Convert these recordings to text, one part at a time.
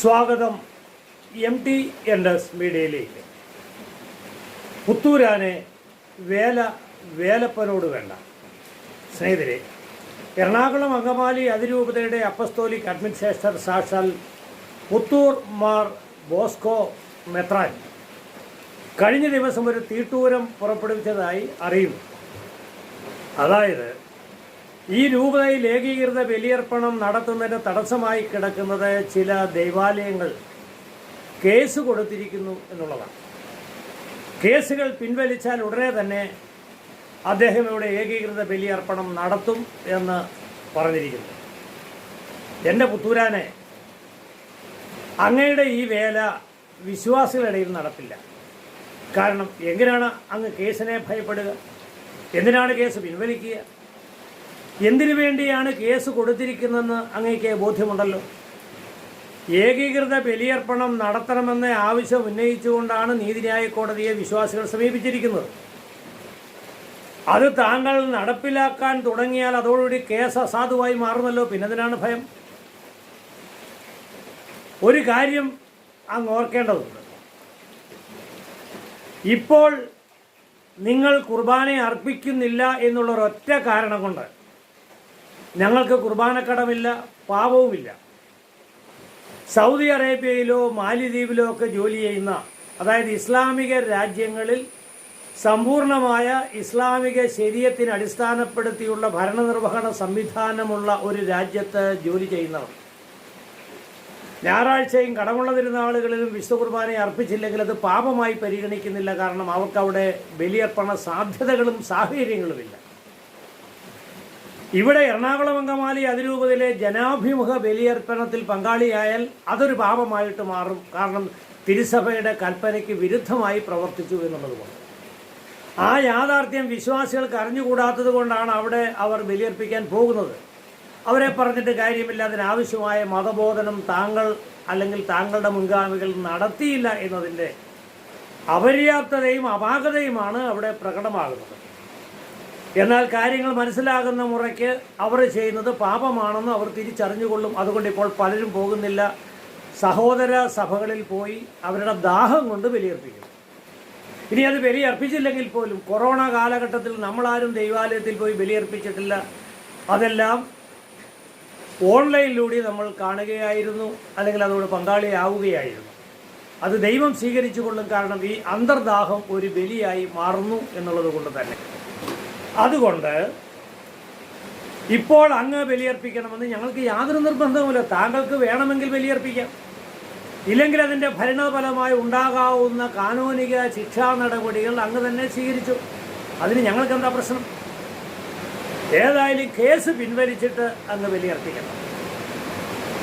സ്വാഗതം M T N S മീഡിയയിലേക്ക് പുത്തൂരാനെ വേല വേലപ്പനോട് വേണ്ട. സ്നേഹിതരെ എറണാകുളം അങ്കമാലി അതിരൂപതയുടെ അപ്പസ്തോലിക് അഡ്മിനിസ്ട്രേറ്റർ സാക്ഷാൽ പുത്തൂർ മാർ ബോസ്കോ മെത്രാൻ. കഴിഞ്ഞ ദിവസം ഒരു തീട്ടൂരം പുറപ്പെടുവിച്ചതായി അറിയുന്നു. അതായത് ഈ രൂപതയിൽ ഏകീകൃത ബലിയർപ്പണം നടത്തുന്നതിന് തടസ്സമായി കിടക്കുന്നത് ചില ദൈവാലയങ്ങൾ കേസ് കൊടുത്തിരിക്കുന്നു എന്നുള്ളതാണ്. കേസുകൾ പിൻവലിച്ചാൽ ഉടനെ തന്നെ അദ്ദേഹം ഇവിടെ ഏകീകൃത ബലിയർപ്പണം നടത്തും എന്ന് പറഞ്ഞിരിക്കുന്നു. എന്റെ പുത്തൂരാനെ അങ്ങയുടെ ഈ വേല വിശ്വാസികളിടയിൽ നടപ്പില്ല കാരണം എങ്ങനെയാണ് അങ്ങ് കേസിനെ ഭയപ്പെടുക? എന്തിനാണ് കേസ് പിൻവലിക്കുക? എന്തിനു വേണ്ടിയാണ് കേസ് കൊടുത്തിരിക്കുന്നതെന്ന് അങ്ങേക്ക് ബോധ്യമുണ്ടല്ലോ? ഏകീകൃത ബലിയർപ്പണം നടത്തണമെന്ന ആവശ്യം ഉന്നയിച്ചുകൊണ്ടാണ് നീതിന്യായ കോടതിയെ വിശ്വാസികൾ സമീപിച്ചിരിക്കുന്നത്. അത് താങ്കൾ നടപ്പിലാക്കാൻ തുടങ്ങിയാൽ അതോടുകൂടി കേസ് അസാധുവായി മാറുമല്ലോ. പിന്നതിനാണ് ഭയം? ഒരു കാര്യം അങ്ങ് ഓർക്കേണ്ടതുണ്ട്. ഇപ്പോൾ നിങ്ങൾ കുർബാന അർപ്പിക്കുന്നില്ല എന്നുള്ള കാരണം കൊണ്ട് ഞങ്ങൾക്ക് കുർബാനക്കടമില്ല പാപവുമില്ല സൗദി അറേബ്യയിലോ മാലിദ്വീപിലോ ഒക്കെ ജോലി ചെയ്യുന്ന അതായത് ഇസ്ലാമിക രാജ്യങ്ങളിൽ സമ്പൂർണമായ ഇസ്ലാമിക ശരീരത്തിന് അടിസ്ഥാനപ്പെടുത്തിയുള്ള ഭരണനിർവഹണ സംവിധാനമുള്ള ഒരു രാജ്യത്ത് ജോലി ചെയ്യുന്നവർ. ഞായറാഴ്ചയും കടമുള്ള തിരുനാളുകളിലും വിശുദ്ധ കുർബാനയെ അർപ്പിച്ചില്ലെങ്കിൽ അത് പാപമായി പരിഗണിക്കുന്നില്ല. കാരണം അവർക്ക് അവിടെ ബലിയർപ്പണ സാധ്യതകളും സാഹചര്യങ്ങളുമില്ല. ഇവിടെ എറണാകുളം അങ്കമാലി അതിരൂപതയിലെ ജനാഭിമുഖ ബലിയർപ്പണത്തിൽ പങ്കാളിയായാൽ അതൊരു പാപമായിട്ട് മാറും. കാരണം തിരുസഭയുടെ കൽപ്പനയ്ക്ക് വിരുദ്ധമായി പ്രവർത്തിച്ചു എന്നുള്ളതുകൊണ്ട് ആ യാഥാർത്ഥ്യം വിശ്വാസികൾക്ക് അറിഞ്ഞുകൂടാത്തത് കൊണ്ടാണ് അവിടെ അവർ ബലിയർപ്പിക്കാൻ പോകുന്നത്. അവരെ പറഞ്ഞിട്ട് കാര്യമില്ല അതിനാവശ്യമായ മതബോധനം താങ്കൾ അല്ലെങ്കിൽ താങ്കളുടെ മുൻഗാമികൾ നടത്തിയില്ല എന്നതിന്റെ അപര്യാപ്തതയും അപാകതയുമാണ് അവിടെ പ്രകടമാകുന്നത്. എന്നാൽ കാര്യങ്ങൾ മനസ്സിലാകുന്ന മുറയ്ക്ക് അവർ ചെയ്യുന്നത് പാപമാണെന്ന് അവർ തിരിച്ചറിഞ്ഞുകൊള്ളും. അതുകൊണ്ട് ഇപ്പോൾ പലരും പോകുന്നില്ല. സഹോദര സഭകളിൽ പോയി അവരുടെ ദാഹം കൊണ്ട് ബലിയർപ്പിക്കുന്നു. ഇനി അത് ബലിയർപ്പിച്ചില്ലെങ്കിൽ പോലും കൊറോണ കാലഘട്ടത്തിൽ നമ്മളാരും ദൈവാലയത്തിൽ പോയി ബലിയർപ്പിച്ചിട്ടില്ല. അതെല്ലാം ഓൺലൈനിലൂടെ നമ്മൾ കാണുകയായിരുന്നു. അല്ലെങ്കിൽ അതോട് പങ്കാളിയാവുകയായിരുന്നു. അത് ദൈവം സ്വീകരിച്ചു കൊള്ളും കാരണം ഈ അന്തർദാഹം ഒരു ബലിയായി മാറുന്നു എന്നുള്ളത് കൊണ്ട് തന്നെ. അതുകൊണ്ട് ഇപ്പോൾ അങ്ങ് ബലിയർപ്പിക്കണമെന്ന് ഞങ്ങൾക്ക് യാതൊരു നിർബന്ധവുമില്ല. താങ്കൾക്ക് വേണമെങ്കിൽ ബലിയർപ്പിക്കാം. ഇല്ലെങ്കിൽ അതിന്റെ ഭരണഫലമായി ഉണ്ടാകാവുന്ന കാനൂനിക ശിക്ഷാ നടപടികൾ അങ്ങ് തന്നെ സ്വീകരിച്ചു. അതിന് ഞങ്ങൾക്ക് എന്താ പ്രശ്നം? ഏതായാലും കേസ് പിൻവലിച്ചിട്ട് അങ്ങ് ബലിയർപ്പിക്കണം.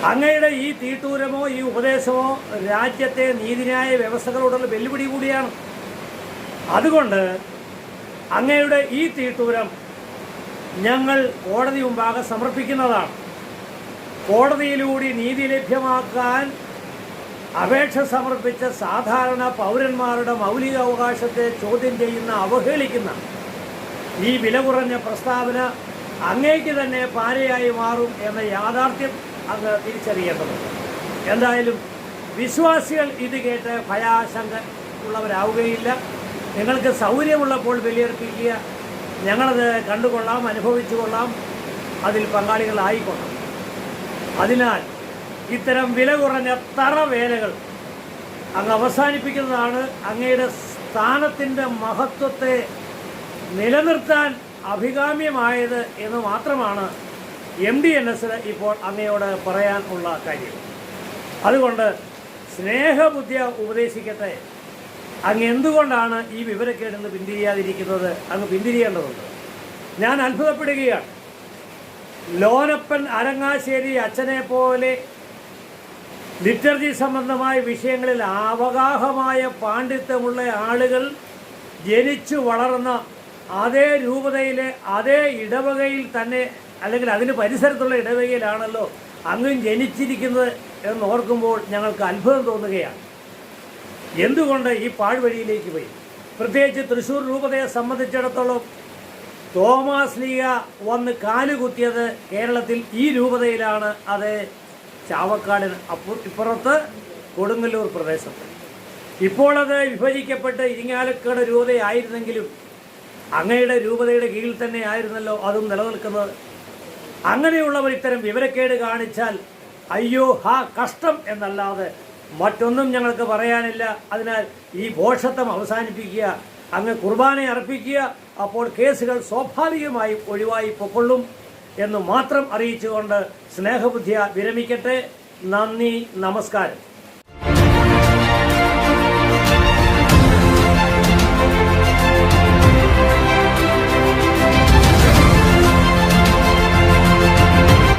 അങ്ങയുടെ ഈ തീട്ടൂരമോ ഈ ഉപദേശമോ രാജ്യത്തെ നീതിന്യായ വ്യവസ്ഥകളോടുള്ള വെല്ലുവിളി കൂടിയാണ്. അതുകൊണ്ട് അങ്ങയുടെ ഈ തീട്ടൂരം ഞങ്ങൾ കോടതി മുമ്പാകെ സമർപ്പിക്കുന്നതാണ്. കോടതിയിലൂടെ നീതി ലഭ്യമാക്കാൻ അപേക്ഷ സമർപ്പിച്ച സാധാരണ പൗരന്മാരുടെ മൗലിക അവകാശത്തെ ചോദ്യം ചെയ്യുന്ന അവഹേളിക്കുന്ന ഈ വില കുറഞ്ഞ പ്രസ്താവന അങ്ങേക്ക് തന്നെ പാരയായി മാറും എന്ന യാഥാർത്ഥ്യം അങ്ങ് തിരിച്ചറിയേണ്ടതുണ്ട്. എന്തായാലും വിശ്വാസികൾ ഇത് കേട്ട് ഭയാശങ്ക ഉള്ളവരാവുകയില്ല. നിങ്ങൾക്ക് സൗകര്യമുള്ളപ്പോൾ ബലിയർപ്പിക്കുക. ഞങ്ങളത് കണ്ടുകൊള്ളാം അനുഭവിച്ചു കൊള്ളാം അതിൽ പങ്കാളികളായിക്കൊള്ളാം. അതിനാൽ ഇത്തരം വില കുറഞ്ഞ തറ വേലകൾ അങ്ങ് അവസാനിപ്പിക്കുന്നതാണ് അങ്ങയുടെ സ്ഥാനത്തിന്റെ മഹത്വത്തെ നിലനിർത്താൻ അഭികാമ്യമായത് എന്ന് മാത്രമാണ് എം ഡി എൻ എസിന് ഇപ്പോൾ അങ്ങയോട് പറയാനുള്ള കാര്യം. അതുകൊണ്ട് സ്നേഹബുദ്ധിയ ഉപദേശിക്കട്ടെ. അങ്ങ് എന്തുകൊണ്ടാണ് ഈ വിവരക്കേട് നിന്ന് പിന്തിരിയാതിരിക്കുന്നത്? അങ്ങ് പിന്തിരിയേണ്ടതുണ്ട്. ഞാൻ അത്ഭുതപ്പെടുകയാണ്. ലോനപ്പൻ അരങ്ങാശ്ശേരി അച്ഛനെ പോലെ ലിറ്റർജി സംബന്ധമായ വിഷയങ്ങളിൽ അവഗാഹമായ പാണ്ഡിത്യമുള്ള ആളുകൾ ജനിച്ചു വളർന്ന അതേ രൂപതയിലെ അതേ ഇടവകയിൽ തന്നെ അല്ലെങ്കിൽ അതിന് പരിസരത്തുള്ള ഇടവകയിലാണല്ലോ അങ്ങും ജനിച്ചിരിക്കുന്നത് എന്ന് ഓർക്കുമ്പോൾ ഞങ്ങൾക്ക് അത്ഭുതം തോന്നുകയാണ്. എന്തുകൊണ്ട് ഈ പാഴ്വഴിയിലേക്ക് പോയി? പ്രത്യേകിച്ച് തൃശ്ശൂർ രൂപതയെ സംബന്ധിച്ചിടത്തോളം തോമാസ് ലീഗ വന്ന് കാലുകുത്തിയത് കേരളത്തിൽ ഈ രൂപതയിലാണ്. അത് ചാവക്കാടിന് അപ്പു ഇപ്പുറത്ത് കൊടുങ്ങല്ലൂർ പ്രദേശത്ത്. ഇപ്പോൾ അത് വിഭജിക്കപ്പെട്ട് ഇരിങ്ങാലക്കുട രൂപതയായിരുന്നെങ്കിലും അങ്ങയുടെ രൂപതയുടെ കീഴിൽ തന്നെ ആയിരുന്നല്ലോ അതും നിലനിൽക്കുന്നത്. അങ്ങനെയുള്ളവർ ഇത്തരം വിവരക്കേട് കാണിച്ചാൽ അയ്യോ ഹാ കഷ്ടം എന്നല്ലാതെ മറ്റൊന്നും ഞങ്ങൾക്ക് പറയാനില്ല. അതിനാൽ ഈ ഭോഷത്വം അവസാനിപ്പിക്കുക അങ്ങ് കുർബാന അർപ്പിക്കുക അപ്പോൾ കേസുകൾ സ്വാഭാവികമായും ഒഴിവായി പൊക്കൊള്ളും എന്ന് മാത്രം അറിയിച്ചുകൊണ്ട് സ്നേഹബുദ്ധിയ വിരമിക്കട്ടെ. നന്ദി നമസ്കാരം.